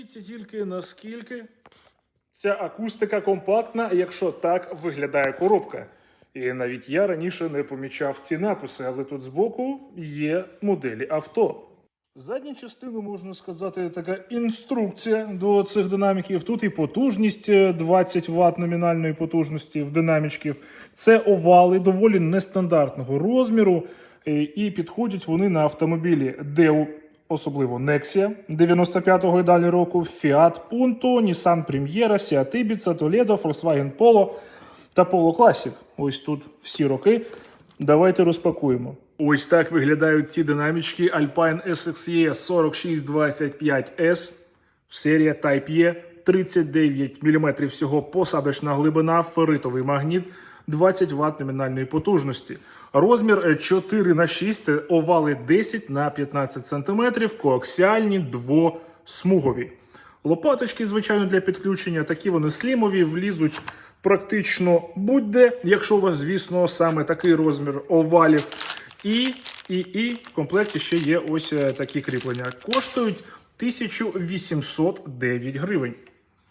Подивіться тільки наскільки ця акустика компактна, якщо так виглядає коробка. І навіть я раніше не помічав ці написи, але тут збоку є моделі авто. Задню частину можна сказати така інструкція до цих динаміків. Тут і потужність е, 20 Вт номінальної потужності в динамічків. Це овали доволі нестандартного розміру, е, і підходять вони на автомобілі DEU, особливо Nexia 95-го і далі року, Fiat Punto, Nissan Primera, Seat Ibiza, Toledo, Volkswagen Polo та Polo Classic. Ось тут всі роки. Давайте розпакуємо. Ось так виглядають ці динамічки Alpine SXE 4625S, серія Type E, 39 мм всього посадочна глибина, ферритовий магніт, 20 Вт номінальної потужності. Розмір 4 на 6 це овали 10 на 15 см, коаксіальні двосмугові. Лопаточки, звичайно, для підключення, такі вони слімові, влізуть практично будь-де, якщо у вас, звісно, саме такий розмір овалів. І, і, і в комплекті ще є ось е, такі кріплення. Коштують 1809 гривень.